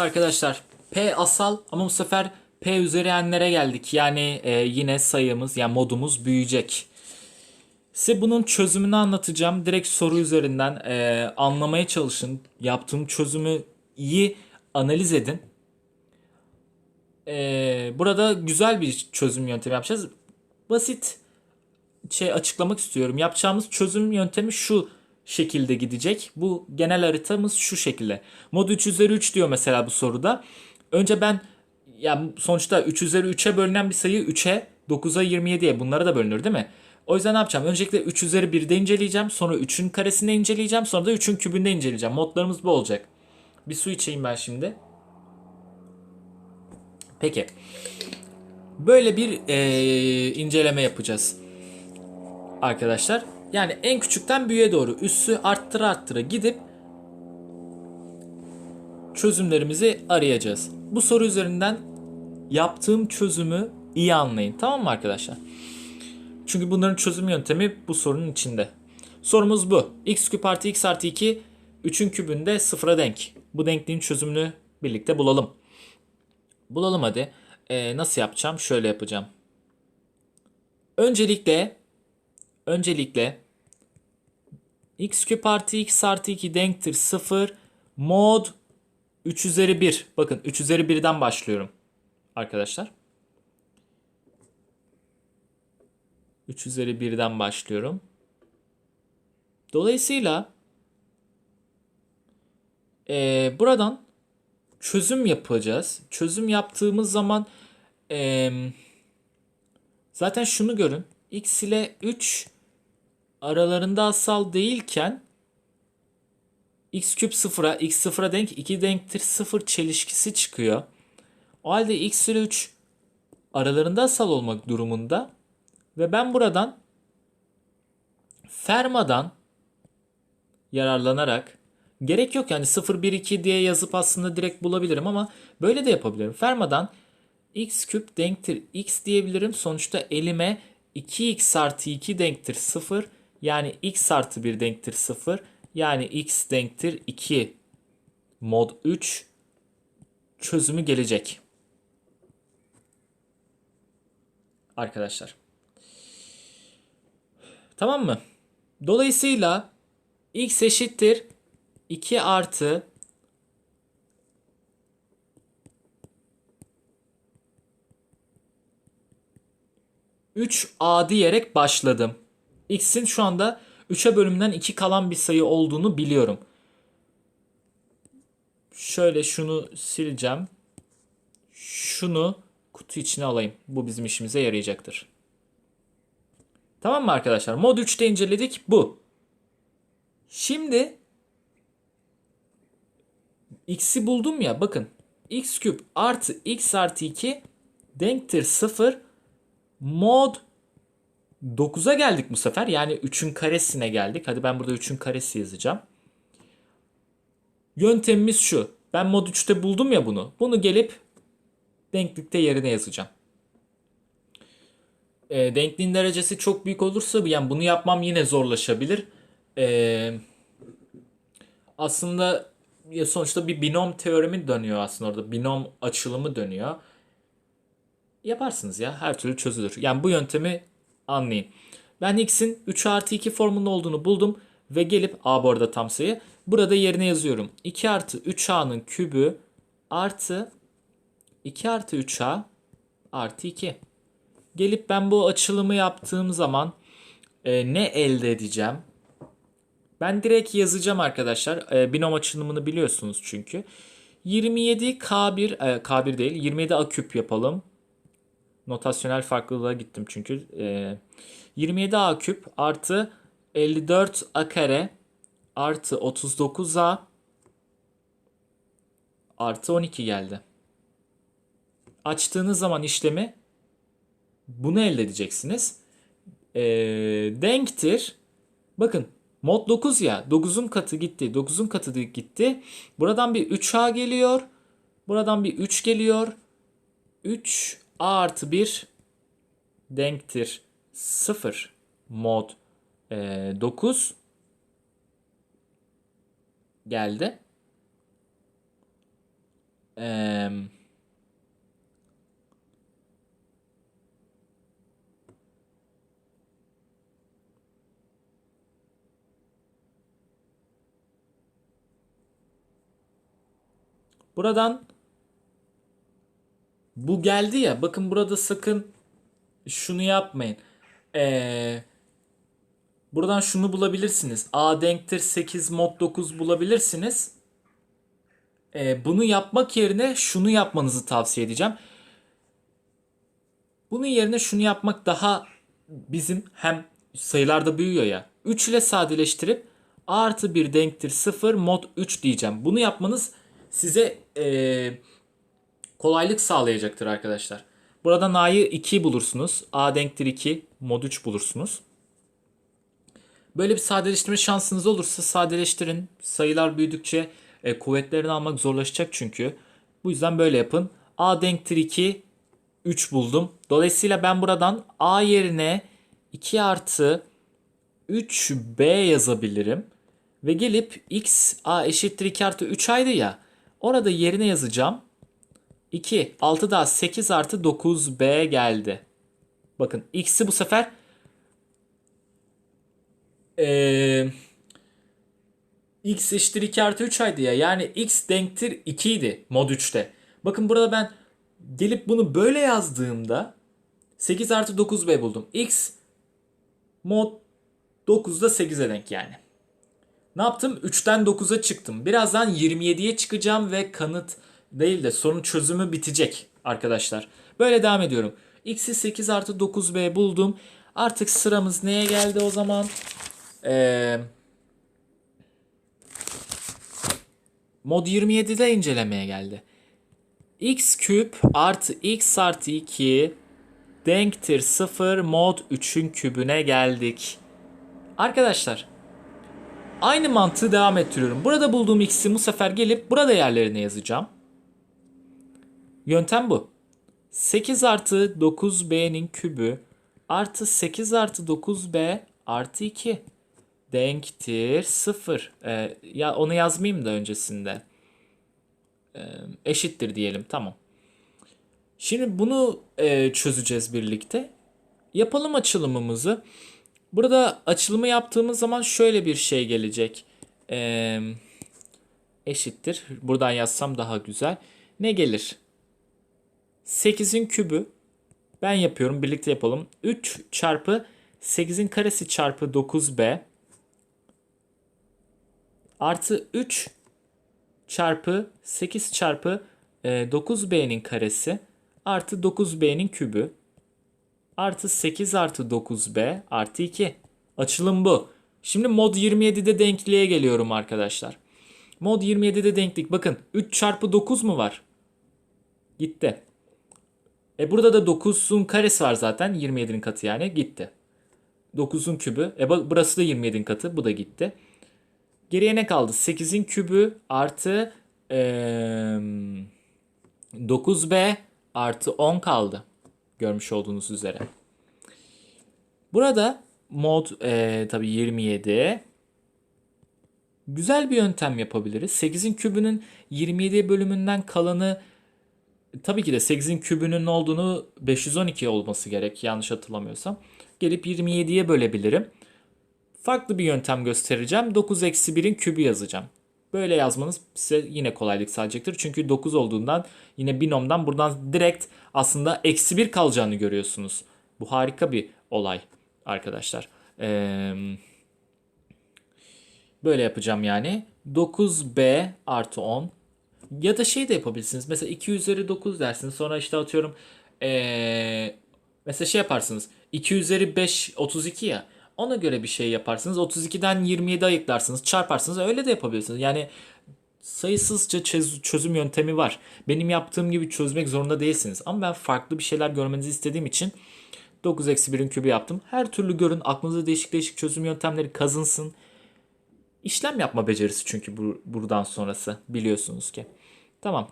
arkadaşlar P asal ama bu sefer P üzeri n'lere geldik. Yani e, yine sayımız yani modumuz büyüyecek. Size bunun çözümünü anlatacağım. Direkt soru üzerinden e, anlamaya çalışın. Yaptığım çözümü iyi analiz edin. E, burada güzel bir çözüm yöntemi yapacağız. Basit şey açıklamak istiyorum. Yapacağımız çözüm yöntemi şu şekilde gidecek. Bu genel haritamız şu şekilde. Mod 3 üzeri 3 diyor mesela bu soruda. Önce ben ya sonuçta 3 üzeri 3'e bölünen bir sayı 3'e 9'a 27'ye bunlara da bölünür değil mi? O yüzden ne yapacağım? Öncelikle 3 üzeri 1'de inceleyeceğim. Sonra 3'ün karesini inceleyeceğim. Sonra da 3'ün kübünde inceleyeceğim. Modlarımız bu olacak. Bir su içeyim ben şimdi. Peki. Böyle bir eee, inceleme yapacağız. Arkadaşlar. Yani en küçükten büyüğe doğru üssü arttıra arttıra gidip çözümlerimizi arayacağız. Bu soru üzerinden yaptığım çözümü iyi anlayın. Tamam mı arkadaşlar? Çünkü bunların çözüm yöntemi bu sorunun içinde. Sorumuz bu. x küp artı x artı 2 3'ün kübünde sıfıra denk. Bu denkliğin çözümünü birlikte bulalım. Bulalım hadi. Ee, nasıl yapacağım? Şöyle yapacağım. Öncelikle öncelikle x küp artı x artı 2 denktir 0 mod 3 üzeri 1. Bakın 3 üzeri 1'den başlıyorum arkadaşlar. 3 üzeri 1'den başlıyorum. Dolayısıyla eee, buradan çözüm yapacağız. Çözüm yaptığımız zaman eee, zaten şunu görün. x ile 3 aralarında asal değilken x küp sıfıra, x sıfıra denk 2 denktir 0 çelişkisi çıkıyor. O halde x ile 3 aralarında asal olmak durumunda ve ben buradan Fermat'dan yararlanarak gerek yok yani 0 1 2 diye yazıp aslında direkt bulabilirim ama böyle de yapabilirim. Fermat'dan x küp denktir x diyebilirim. Sonuçta elime 2x artı 2 denktir 0 yani x artı 1 denktir 0 yani x denktir 2 mod 3 çözümü gelecek. Arkadaşlar. Tamam mı? Dolayısıyla x eşittir 2 artı üç a diyerek başladım. X'in şu anda 3'e bölümden 2 kalan bir sayı olduğunu biliyorum. Şöyle şunu sileceğim. Şunu kutu içine alayım. Bu bizim işimize yarayacaktır. Tamam mı arkadaşlar? Mod 3'te inceledik bu. Şimdi x'i buldum ya bakın. x küp artı x artı 2 denktir 0. Mod 9'a geldik bu sefer. Yani 3'ün karesine geldik. Hadi ben burada 3'ün karesi yazacağım. Yöntemimiz şu. Ben mod 3'te buldum ya bunu. Bunu gelip denklikte yerine yazacağım. E, denkliğin derecesi çok büyük olursa yani bunu yapmam yine zorlaşabilir. E, aslında ya sonuçta bir binom teoremi dönüyor aslında orada. Binom açılımı dönüyor. Yaparsınız ya her türlü çözülür. Yani bu yöntemi anlayın. Ben x'in 3 artı 2 formunda olduğunu buldum ve gelip a bu arada tam sayı. Burada yerine yazıyorum. 2 artı 3a'nın kübü artı 2 artı 3a artı 2. Gelip ben bu açılımı yaptığım zaman e, ne elde edeceğim? Ben direkt yazacağım arkadaşlar. E, binom açılımını biliyorsunuz çünkü. 27 K1 e, K1 değil 27 A küp yapalım. Notasyonel farklılığa gittim çünkü. E, 27 A küp artı 54 A kare artı 39 A artı 12 geldi. Açtığınız zaman işlemi bunu elde edeceksiniz. E, denktir. Bakın mod 9 ya. 9'un katı gitti. 9'un katı gitti. Buradan bir 3A geliyor. Buradan bir 3 geliyor. 3 A artı 1 denktir 0 mod e, 9 geldi. Eee Buradan bu geldi ya. Bakın burada sakın şunu yapmayın. Ee, buradan şunu bulabilirsiniz. A denktir 8 mod 9 bulabilirsiniz. Ee, bunu yapmak yerine şunu yapmanızı tavsiye edeceğim. Bunun yerine şunu yapmak daha bizim hem sayılarda büyüyor ya. 3 ile sadeleştirip A artı 1 denktir 0 mod 3 diyeceğim. Bunu yapmanız size eee, kolaylık sağlayacaktır arkadaşlar. Buradan A'yı 2 bulursunuz. A denktir 2 mod 3 bulursunuz. Böyle bir sadeleştirme şansınız olursa sadeleştirin. Sayılar büyüdükçe e, kuvvetlerini almak zorlaşacak çünkü. Bu yüzden böyle yapın. A denktir 2 3 buldum. Dolayısıyla ben buradan A yerine 2 artı 3B yazabilirim. Ve gelip x a eşittir 2 artı 3 aydı ya. Orada yerine yazacağım. 2, 6 daha 8 artı 9b geldi. Bakın x'i bu sefer eee, x eşittir 2 artı 3 aydı ya. Yani x denktir 2 idi mod 3'te. Bakın burada ben gelip bunu böyle yazdığımda 8 artı 9b buldum. x mod 9'da 8'e denk yani. Ne yaptım? 3'ten 9'a çıktım. Birazdan 27'ye çıkacağım ve kanıt değil de sorun çözümü bitecek arkadaşlar. Böyle devam ediyorum. X'i 8 artı 9b buldum. Artık sıramız neye geldi o zaman? Ee, mod 27'de incelemeye geldi. x küp artı x artı 2 denktir 0 mod 3'ün kübüne geldik. Arkadaşlar Aynı mantığı devam ettiriyorum. Burada bulduğum x'i bu sefer gelip burada yerlerine yazacağım. Yöntem bu. 8 artı 9b'nin kübü artı 8 artı 9b artı 2 denktir 0. Ee, ya onu yazmayayım da öncesinde. Ee, eşittir diyelim. Tamam. Şimdi bunu e, çözeceğiz birlikte. Yapalım açılımımızı. Burada açılımı yaptığımız zaman şöyle bir şey gelecek. Ee, eşittir. Buradan yazsam daha güzel. Ne gelir? 8'in kübü. Ben yapıyorum. Birlikte yapalım. 3 çarpı 8'in karesi çarpı 9b artı 3 çarpı 8 çarpı e, 9b'nin karesi artı 9b'nin kübü artı 8 artı 9b artı 2. Açılım bu. Şimdi mod 27'de denkliğe geliyorum arkadaşlar. Mod 27'de denklik bakın 3 çarpı 9 mu var? Gitti. E burada da 9'un karesi var zaten 27'nin katı yani gitti. 9'un kübü. E burası da 27'nin katı bu da gitti. Geriye ne kaldı? 8'in kübü artı ee, 9b artı 10 kaldı. Görmüş olduğunuz üzere. Burada mod e, tabi 27. Güzel bir yöntem yapabiliriz. 8'in kübünün 27 bölümünden kalanı tabii ki de 8'in kübünün olduğunu 512 olması gerek yanlış hatırlamıyorsam. Gelip 27'ye bölebilirim. Farklı bir yöntem göstereceğim. 9 eksi 1'in kübü yazacağım. Böyle yazmanız size yine kolaylık sağlayacaktır. Çünkü 9 olduğundan yine binomdan buradan direkt aslında eksi 1 kalacağını görüyorsunuz. Bu harika bir olay arkadaşlar. Ee, böyle yapacağım yani. 9b artı 10 ya da şey de yapabilirsiniz. Mesela 2 üzeri 9 dersiniz. Sonra işte atıyorum ee, mesela şey yaparsınız. 2 üzeri 5 32 ya. Ona göre bir şey yaparsınız. 32'den 27 ayıklarsınız. Çarparsınız. Öyle de yapabilirsiniz. Yani sayısızca çözüm yöntemi var. Benim yaptığım gibi çözmek zorunda değilsiniz. Ama ben farklı bir şeyler görmenizi istediğim için 9 eksi 1'in kübü yaptım. Her türlü görün. Aklınıza değişik değişik çözüm yöntemleri kazınsın. İşlem yapma becerisi çünkü bu, buradan sonrası biliyorsunuz ki. Tamam.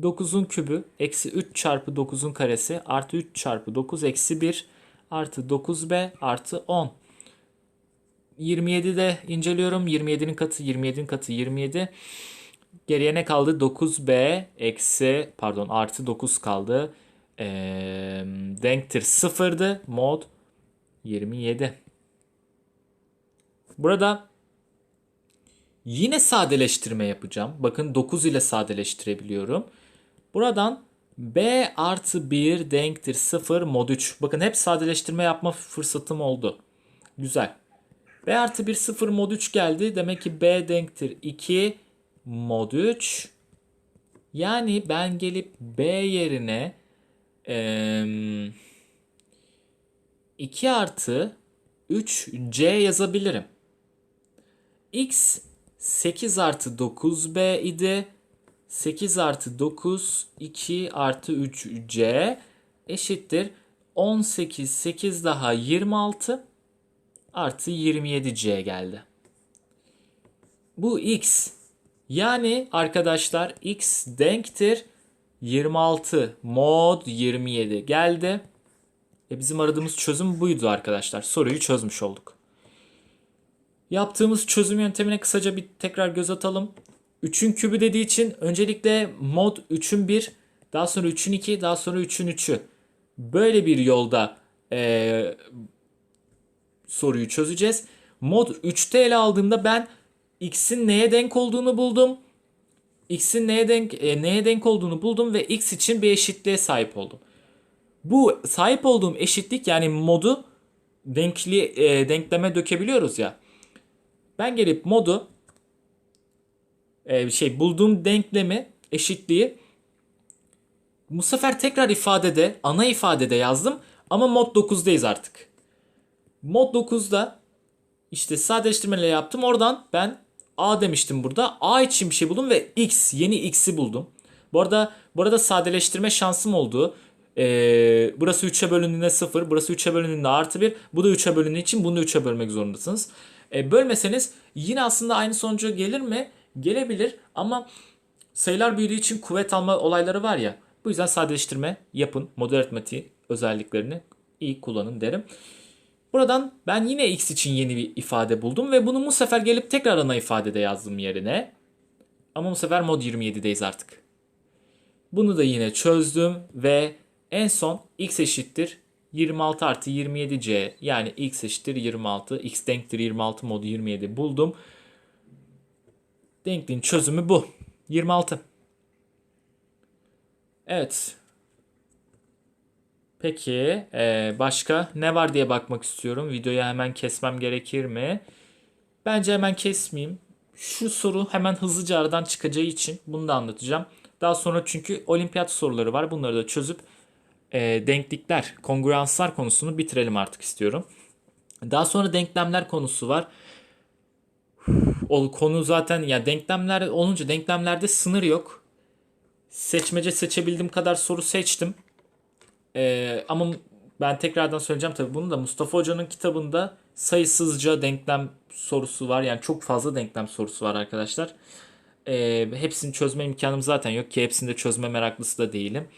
9'un kübü eksi 3 çarpı 9'un karesi artı 3 çarpı 9 eksi 1 artı 9b artı 10. 27'de inceliyorum. 27'nin katı 27'nin katı 27. Geriye ne kaldı? 9b eksi pardon artı 9 kaldı. Ee, denktir 0'dı. Mod 27. Burada yine sadeleştirme yapacağım. Bakın 9 ile sadeleştirebiliyorum. Buradan b artı 1 denktir 0 mod 3. Bakın hep sadeleştirme yapma fırsatım oldu. Güzel. b artı 1 0 mod 3 geldi. Demek ki b denktir 2 mod 3. Yani ben gelip b yerine eee 2 artı 3c yazabilirim. x 8 artı 9b idi. 8 artı 9 2 artı 3c eşittir 18 8 daha 26 artı 27c geldi. Bu x. Yani arkadaşlar x denktir 26 mod 27 geldi. E bizim aradığımız çözüm buydu arkadaşlar. Soruyu çözmüş olduk. Yaptığımız çözüm yöntemine kısaca bir tekrar göz atalım. 3'ün kübü dediği için öncelikle mod 3'ün 1, daha sonra 3'ün 2, daha sonra 3'ün 3'ü. Böyle bir yolda e, soruyu çözeceğiz. Mod 3'te ele aldığımda ben x'in neye denk olduğunu buldum. x'in neye denk e, neye denk olduğunu buldum ve x için bir eşitliğe sahip oldum. Bu sahip olduğum eşitlik yani modu denkli e, denkleme dökebiliyoruz ya. Ben gelip modu e, şey bulduğum denklemi eşitliği bu sefer tekrar ifadede ana ifadede yazdım ama mod 9'dayız artık. Mod 9'da işte sadeleştirmeyle yaptım. Oradan ben A demiştim burada. A için bir şey buldum ve X yeni X'i buldum. Bu arada bu arada sadeleştirme şansım oldu. Ee, burası 3'e bölündüğünde 0, burası 3'e bölündüğünde artı 1. Bu da 3'e bölündüğü için bunu da 3'e bölmek zorundasınız. Ee, bölmeseniz yine aslında aynı sonuca gelir mi? Gelebilir ama sayılar büyüdüğü için kuvvet alma olayları var ya. Bu yüzden sadeleştirme yapın. Model aritmatiği özelliklerini iyi kullanın derim. Buradan ben yine x için yeni bir ifade buldum ve bunu bu sefer gelip tekrar ana ifadede yazdım yerine. Ama bu sefer mod 27'deyiz artık. Bunu da yine çözdüm ve en son x eşittir 26 artı 27c yani x eşittir 26 x denktir 26 modu 27 buldum. Denkliğin çözümü bu. 26. Evet. Peki e, başka ne var diye bakmak istiyorum. Videoyu hemen kesmem gerekir mi? Bence hemen kesmeyeyim. Şu soru hemen hızlıca aradan çıkacağı için bunu da anlatacağım. Daha sonra çünkü olimpiyat soruları var. Bunları da çözüp e, denklikler, kongruanslar konusunu bitirelim artık istiyorum. Daha sonra denklemler konusu var. O konu zaten ya denklemler olunca denklemlerde sınır yok. Seçmece seçebildiğim kadar soru seçtim. Ee, ama ben tekrardan söyleyeceğim tabii bunu da Mustafa Hoca'nın kitabında sayısızca denklem sorusu var. Yani çok fazla denklem sorusu var arkadaşlar. Ee, hepsini çözme imkanım zaten yok ki hepsini de çözme meraklısı da değilim.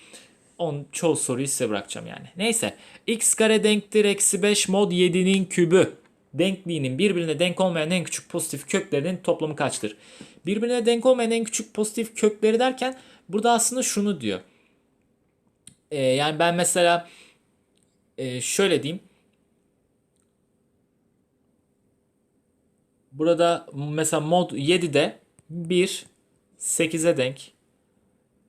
On, çoğu soruyu size bırakacağım yani. Neyse. x kare denktir eksi 5 mod 7'nin kübü. Denkliğinin birbirine denk olmayan en küçük pozitif köklerinin toplamı kaçtır? Birbirine denk olmayan en küçük pozitif kökleri derken burada aslında şunu diyor. Ee, yani ben mesela e, şöyle diyeyim. Burada mesela mod 7'de 1 8'e denk.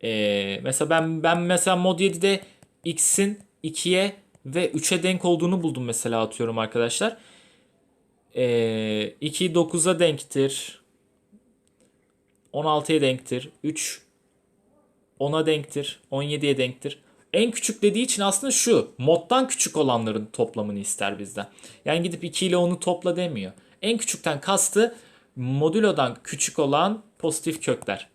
Ee, mesela ben ben mesela mod 7'de x'in 2'ye ve 3'e denk olduğunu buldum mesela atıyorum arkadaşlar. Ee, 2 9'a denktir. 16'ya denktir. 3 10'a denktir. 17'ye denktir. En küçük dediği için aslında şu. Moddan küçük olanların toplamını ister bizden. Yani gidip 2 ile 10'u topla demiyor. En küçükten kastı modülodan küçük olan pozitif kökler.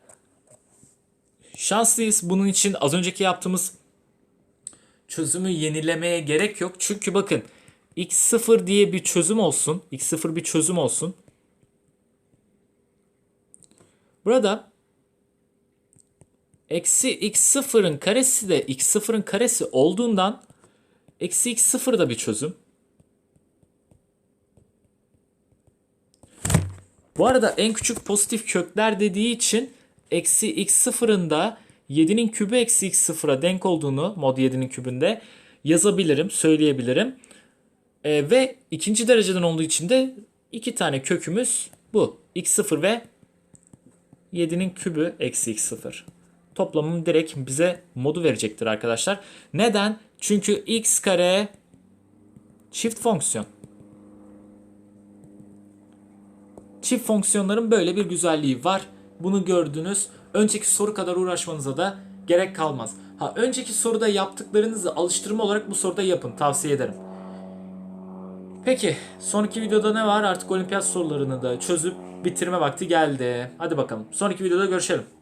Şanslıyız. Bunun için az önceki yaptığımız çözümü yenilemeye gerek yok. Çünkü bakın x0 diye bir çözüm olsun. x0 bir çözüm olsun. Burada eksi x0'ın karesi de x0'ın karesi olduğundan eksi x0 da bir çözüm. Bu arada en küçük pozitif kökler dediği için eksi x sıfırında 7'nin kübü eksi x sıfıra denk olduğunu mod 7'nin kübünde yazabilirim, söyleyebilirim. E, ve ikinci dereceden olduğu için de iki tane kökümüz bu. x0 ve 7'nin kübü eksi x0. Toplamım direkt bize modu verecektir arkadaşlar. Neden? Çünkü x kare çift fonksiyon. Çift fonksiyonların böyle bir güzelliği var. Bunu gördünüz. Önceki soru kadar uğraşmanıza da gerek kalmaz. Ha önceki soruda yaptıklarınızı alıştırma olarak bu soruda yapın. Tavsiye ederim. Peki sonraki videoda ne var? Artık olimpiyat sorularını da çözüp bitirme vakti geldi. Hadi bakalım. Sonraki videoda görüşelim.